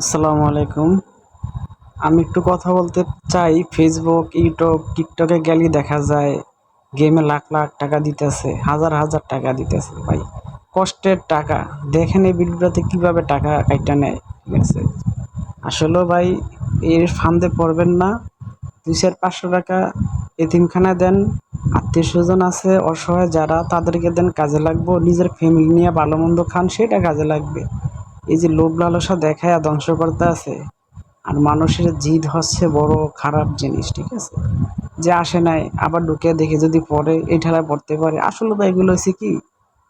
আসসালামু আলাইকুম। আমি একটু কথা বলতে চাই। ফেসবুক ইউটিউব টিকটকে গেলে দেখা যায় গেমে লাখ লাখ টাকা দিতেছে, হাজার হাজার টাকা দিতেছে ভাই। কষ্টের টাকা। দেখেন এই ভিডিওটাতে কীভাবে টাকা কাইটা নেয়, ঠিক আছে? আসলে ভাই, এর ফান্দে পড়বেন না। দুই চার পাঁচশো টাকা এতিমখানায় দেন। আত্মীয় স্বজন আছে, অসহায় যারা, তাদেরকে দেন কাজে লাগবো। নিজের ফ্যামিলি নিয়ে ভালো মন্দ খান, সেটা কাজে লাগবে। এই যে লোভ লালসা দেখায় ধ্বংস করতে আছে, আর মানুষের জিদ হচ্ছে বড় খারাপ জিনিস, ঠিক আছে? যে আসে নাই, আবার ঢুকে দেখে যদি পড়ে, এই ঠেলায় পড়তে পারে। আসলে তো এগুলো হচ্ছে কি?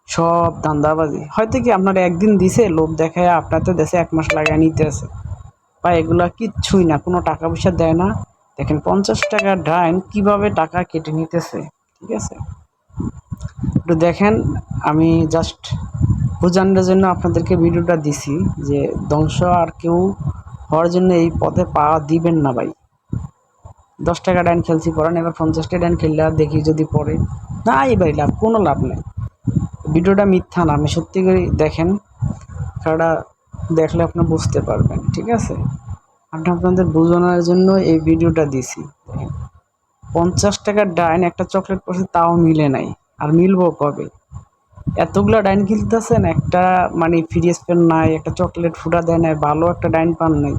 সব ধান্দাবাজি। হয়তো কি আপনার একদিন দিছে, লোভ দেখায় আপনাতে দেশে এক মাস লাগায় নিতে আছে। বা এগুলা কিচ্ছুই না, কোনো টাকা পয়সা দেয় না। দেখেন, পঞ্চাশ টাকা ডাইন কীভাবে টাকা কেটে নিতেছে, ঠিক আছে? একটু দেখেন, আমি জাস্ট বোঝানোর জন্য আপনাদেরকে ভিডিওটা দিছি যে ধ্বংস আর কেউ হওয়ার জন্য এই পথে পা দিবেন না ভাই। দশ টাকা ডাইন খেলছি পড়েন এবার পঞ্চাশ টাকা ডাইন খেললে দেখি যদি পড়ে। না, এই ভাই লাভ, কোনো লাভ নেই। ভিডিওটা মিথ্যা না আমি সত্যি করে দেখেন। খেলাটা দেখলে আপনি বুঝতে পারবেন, ঠিক আছে? আমি আপনাদের বোঝানোর জন্য এই ভিডিওটা দিছি। পঞ্চাশ টাকার ডাইন, একটা চকলেট পড়ছে, তাও মিলে নাই। আর মিলবো কবে? এতগুলো ডাইন কিনতেছেন, একটা মানে ফ্রি স্পেন নাই, একটা চকলেট ফুটা দেয় নাই, ভালো একটা ডাইন পান নাই।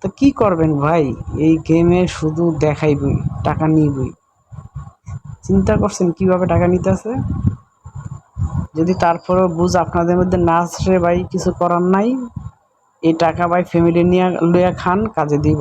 তো কি করবেন ভাই? এই গেমে শুধু দেখাইবই, টাকা নিবই। চিন্তা করছেন কীভাবে টাকা নিতেছে যদি তারপরেও বুঝ আপনাদের মধ্যে না আসে ভাই, কিছু করার নাই। এই টাকা ভাই ফ্যামিলি নিয়ে লইয়া খান, কাজে দিব।